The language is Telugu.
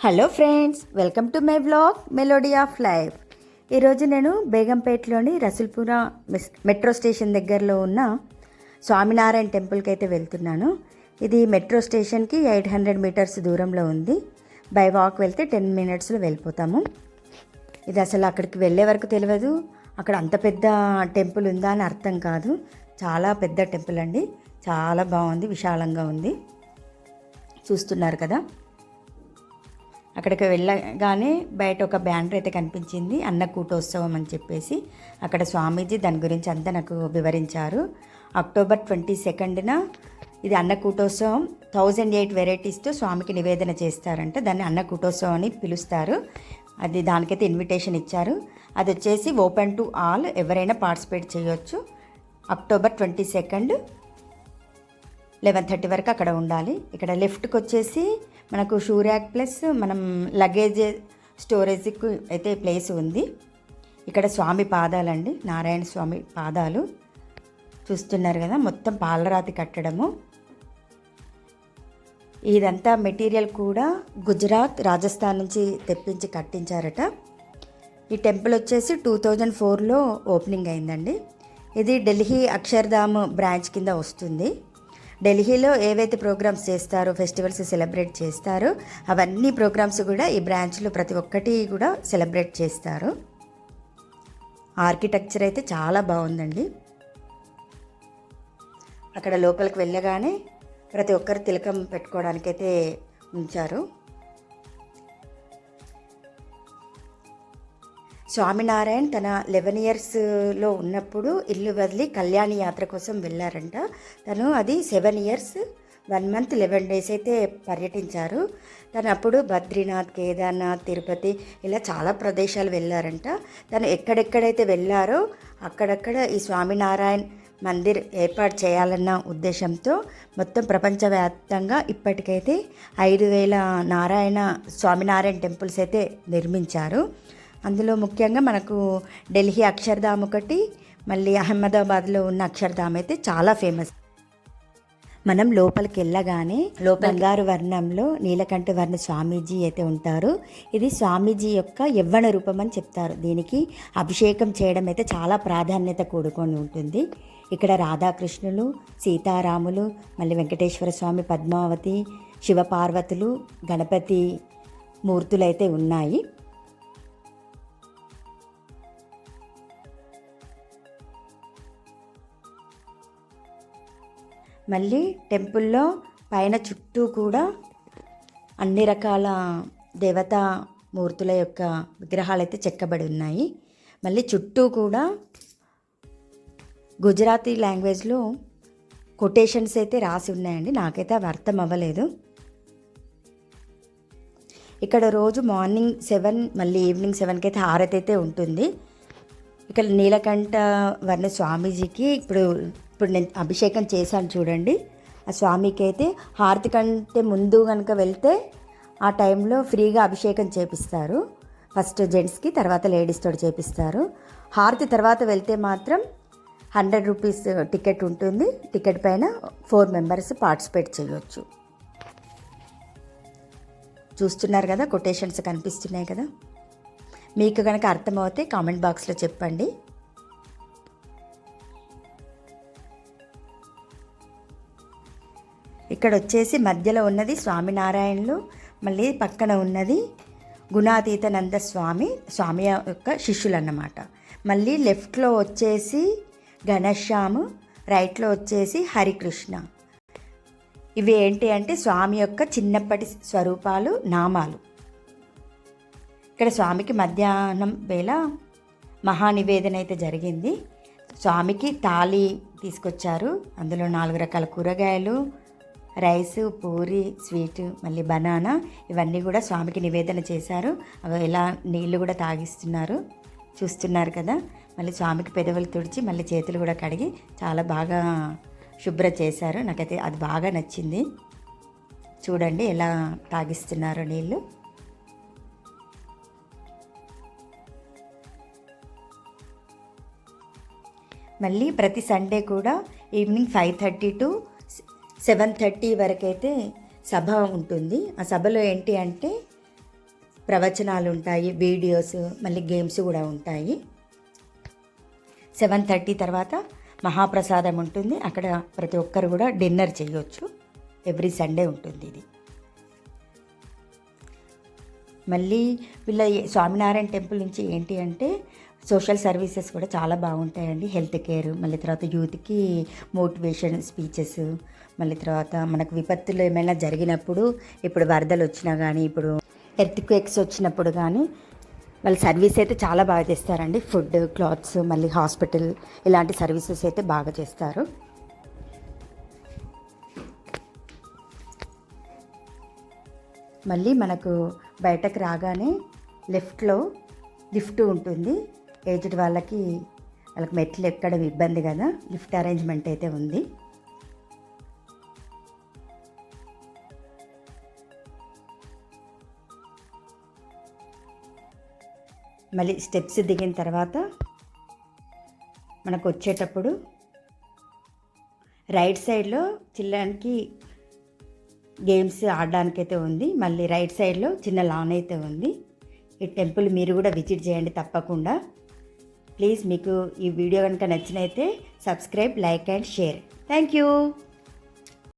Hello friends welcome to my blog melody of life ఈరోజు నేను బేగంపేటలోని రసుల్పుర మెస్- మెట్రో స్టేషన్ దగ్గరలో ఉన్న స్వామినారాయణ టెంపుల్కి అయితే వెళ్తున్నాను. ఇది మెట్రో స్టేషన్కి ఎయిట్ హండ్రెడ్ మీటర్స్ దూరంలో ఉంది. బై వాక్ వెళ్తే టెన్ మినిట్స్లో వెళ్ళిపోతాము. ఇది అసలు అక్కడికి వెళ్ళే వరకు తెలియదు అక్కడ అంత పెద్ద టెంపుల్ ఉందా అని అర్థం కాదు. చాలా పెద్ద టెంపుల్ అండి. చాలా బాగుంది విశాలంగా ఉంది. చూస్తున్నారు కదా. అక్కడికి వెళ్ళగానే బయట ఒక బ్యానర్ అయితే కనిపించింది అన్నకూటోత్సవం అని చెప్పేసి. అక్కడ స్వామీజీ దాని గురించి అంతా నాకు వివరించారు. అక్టోబర్ ట్వంటీ సెకండ్న ఇది అన్నకూటోత్సవం థౌజండ్ ఎయిట్ వెరైటీస్తో స్వామికి నివేదన చేస్తారంట. దాన్ని అన్నకూటోత్సవం అని పిలుస్తారు. అది దానికైతే ఇన్విటేషన్ ఇచ్చారు. అది వచ్చేసి ఓపెన్ టు ఆల్ ఎవరైనా పార్టిసిపేట్ చేయొచ్చు. October twenty second eleven thirty వరకు అక్కడ ఉండాలి. ఇక్కడ లెఫ్ట్కి వచ్చేసి మనకు షూ ర్యాక్ ప్లస్ మనం లగేజ్ స్టోరేజ్కి అయితే ప్లేస్ ఉంది. ఇక్కడ స్వామి పాదాలండి నారాయణ స్వామి పాదాలు. చూస్తున్నారు కదా మొత్తం పాలరాతి కట్టడము. ఇదంతా మెటీరియల్ కూడా గుజరాత్ రాజస్థాన్ నుంచి తెప్పించి కట్టించారట. ఈ టెంపుల్ వచ్చేసి టూ థౌజండ్ ఫోర్లో ఓపెనింగ్ అయిందండి. ఇది ఢిల్లీ అక్షర్ధామ్ బ్రాంచ్ కింద వస్తుంది. ఢిల్లీలో ఏవైతే ప్రోగ్రామ్స్ చేస్తారో ఫెస్టివల్స్ సెలబ్రేట్ చేస్తారో అవన్నీ ప్రోగ్రామ్స్ కూడా ఈ బ్రాంచ్లో ప్రతి ఒక్కటి కూడా సెలబ్రేట్ చేస్తారు. ఆర్కిటెక్చర్ అయితే చాలా బాగుందండి. అక్కడ లోపలికి వెళ్ళగానే ప్రతి ఒక్కరు తిలకం పెట్టుకోవడానికైతే ఉంచారు. స్వామినారాయణ్ తన లెవెన్ ఇయర్స్లో ఉన్నప్పుడు ఇల్లు వదిలి కళ్యాణి యాత్ర కోసం వెళ్ళారంట. తను అది seven years one month eleven days అయితే పర్యటించారు. తను అప్పుడు బద్రీనాథ్ కేదార్నాథ్ తిరుపతి ఇలా చాలా ప్రదేశాలు వెళ్ళారంట. తను ఎక్కడెక్కడైతే వెళ్ళారో అక్కడక్కడ ఈ స్వామినారాయణ్ మందిర్ ఏర్పాటు చేయాలన్న ఉద్దేశంతో మొత్తం ప్రపంచవ్యాప్తంగా ఇప్పటికైతే ఐదు వేల నారాయణ స్వామినారాయణ టెంపుల్స్ అయితే నిర్మించారు. అందులో ముఖ్యంగా మనకు ఢిల్లీ అక్షర్ధామ్ ఒకటి మళ్ళీ అహ్మదాబాద్లో ఉన్న అక్షర్ధామ్ అయితే చాలా ఫేమస్. మనం లోపలికి వెళ్ళగానే బంగారు వర్ణంలో నీలకంఠ వర్ణ స్వామీజీ అయితే ఉంటారు. ఇది స్వామీజీ యొక్క యవ్వన రూపం అని చెప్తారు. దీనికి అభిషేకం చేయడం అయితే చాలా ప్రాధాన్యత కూడుకొని ఉంటుంది. ఇక్కడ రాధాకృష్ణులు సీతారాములు మళ్ళీ వెంకటేశ్వర స్వామి పద్మావతి శివపార్వతులు గణపతి మూర్తులు అయితే ఉన్నాయి. మళ్ళీ టెంపుల్లో పైన చుట్టూ కూడా అన్ని రకాల దేవతా మూర్తుల యొక్క విగ్రహాలు అయితే చెక్కబడి ఉన్నాయి. మళ్ళీ చుట్టూ కూడా గుజరాతీ లాంగ్వేజ్లో కొటేషన్స్ అయితే రాసి ఉన్నాయండి. నాకైతే అవి అర్థం అవ్వలేదు. ఇక్కడ రోజు మార్నింగ్ సెవెన్ మళ్ళీ ఈవినింగ్ సెవెన్కి అయితే హారతి అయితే ఉంటుంది. ఇక్కడ నీలకంఠ వర్ణ స్వామీజీకి ఇప్పుడు ఇప్పుడు నేను అభిషేకం చేశాను చూడండి. ఆ స్వామికి అయితే హారతి కంటే ముందు కనుక వెళ్తే ఆ టైంలో ఫ్రీగా అభిషేకం చేపిస్తారు. ఫస్ట్ జెంట్స్కి తర్వాత లేడీస్ తోటి చేపిస్తారు. హారతి తర్వాత వెళ్తే మాత్రం హండ్రెడ్ రూపీస్ టికెట్ ఉంటుంది. టికెట్ పైన ఫోర్ మెంబర్స్ పార్టిసిపేట్ చేయవచ్చు చూస్తున్నారు కదా కొటేషన్స్ కనిపిస్తున్నాయి కదా. మీకు కనుక అర్థమవుతే కామెంట్ బాక్స్లో చెప్పండి. ఇక్కడ వచ్చేసి మధ్యలో ఉన్నది స్వామినారాయణులు మళ్ళీ పక్కన ఉన్నది గుణాతీతనంద స్వామి స్వామి యొక్క శిష్యులు అన్నమాట మళ్ళీ లెఫ్ట్లో వచ్చేసి ఘనశ్యాము రైట్లో వచ్చేసి హరికృష్ణ. ఇవి ఏంటి అంటే స్వామి యొక్క చిన్నప్పటి స్వరూపాలు నామాలు. ఇక్కడ స్వామికి మధ్యాహ్నం వేళ మహానివేదన అయితే జరిగింది. స్వామికి తాళి తీసుకొచ్చారు. అందులో నాలుగు రకాల కూరగాయలు రైస్ పూరి స్వీట్ మళ్ళీ బనానా ఇవన్నీ కూడా స్వామికి నివేదన చేశారు. అవి ఎలా నీళ్ళు కూడా తాగిస్తున్నారు. చూస్తున్నారు కదా. మళ్ళీ స్వామికి పెదవులు తుడిచి మళ్ళీ చేతులు కూడా కడిగి చాలా బాగా శుభ్ర చేశారు. నాకైతే అది బాగా నచ్చింది. చూడండి ఎలా తాగిస్తున్నారు నీళ్ళు మళ్ళీ ప్రతి సండే కూడా evening five thirty to seven thirty వరకైతే సభ ఉంటుంది. ఆ సభలో ఏంటి అంటే ప్రవచనాలు ఉంటాయి వీడియోస్ మళ్ళీ గేమ్స్ కూడా ఉంటాయి. సెవెన్ థర్టీ తర్వాత మహాప్రసాదం ఉంటుంది. అక్కడ ప్రతి ఒక్కరు కూడా డిన్నర్ చేయొచ్చు. ఎవ్రీ సండే ఉంటుంది ఇది. మళ్ళీ వీళ్ళ స్వామినారాయణ టెంపుల్ నుంచి ఏంటి అంటే సోషల్ సర్వీసెస్ కూడా చాలా బాగుంటాయండి. హెల్త్ కేర్ మళ్ళీ తర్వాత యూత్కి మోటివేషన్ స్పీచెస్ మళ్ళీ తర్వాత మనకు విపత్తులు ఏమైనా జరిగినప్పుడు ఇప్పుడు వరదలు వచ్చినా కానీ ఇప్పుడు ఎర్త్ క్వేక్స్ వచ్చినప్పుడు కానీ వాళ్ళ సర్వీస్ అయితే చాలా బాగా చేస్తారండి. ఫుడ్ క్లాత్స్ మళ్ళీ హాస్పిటల్ ఇలాంటి సర్వీసెస్ అయితే బాగా చేస్తారు. మళ్ళీ మనకు బయటకు రాగానే లెఫ్ట్లో లిఫ్ట్ ఉంటుంది. ఏజ్డ్ వాళ్ళకి వాళ్ళకి మెట్లు ఎక్కడం ఇబ్బంది కదా? లిఫ్ట్ అరేంజ్మెంట్ అయితే ఉంది. మళ్ళీ స్టెప్స్ దిగిన తర్వాత మనకు వచ్చేటప్పుడు రైట్ సైడ్లో చిల్లానికి గేమ్స్ ఆడడానికి అయితే ఉంది. మళ్ళీ రైట్ సైడ్లో చిన్న లాన్ అయితే ఉంది. ఈ టెంపుల్ మీరు కూడా విజిట్ చేయండి తప్పకుండా. ప్లీజ్ మీకు ఈ వీడియో కనుక నచ్చినైతే subscribe like and share. Thank you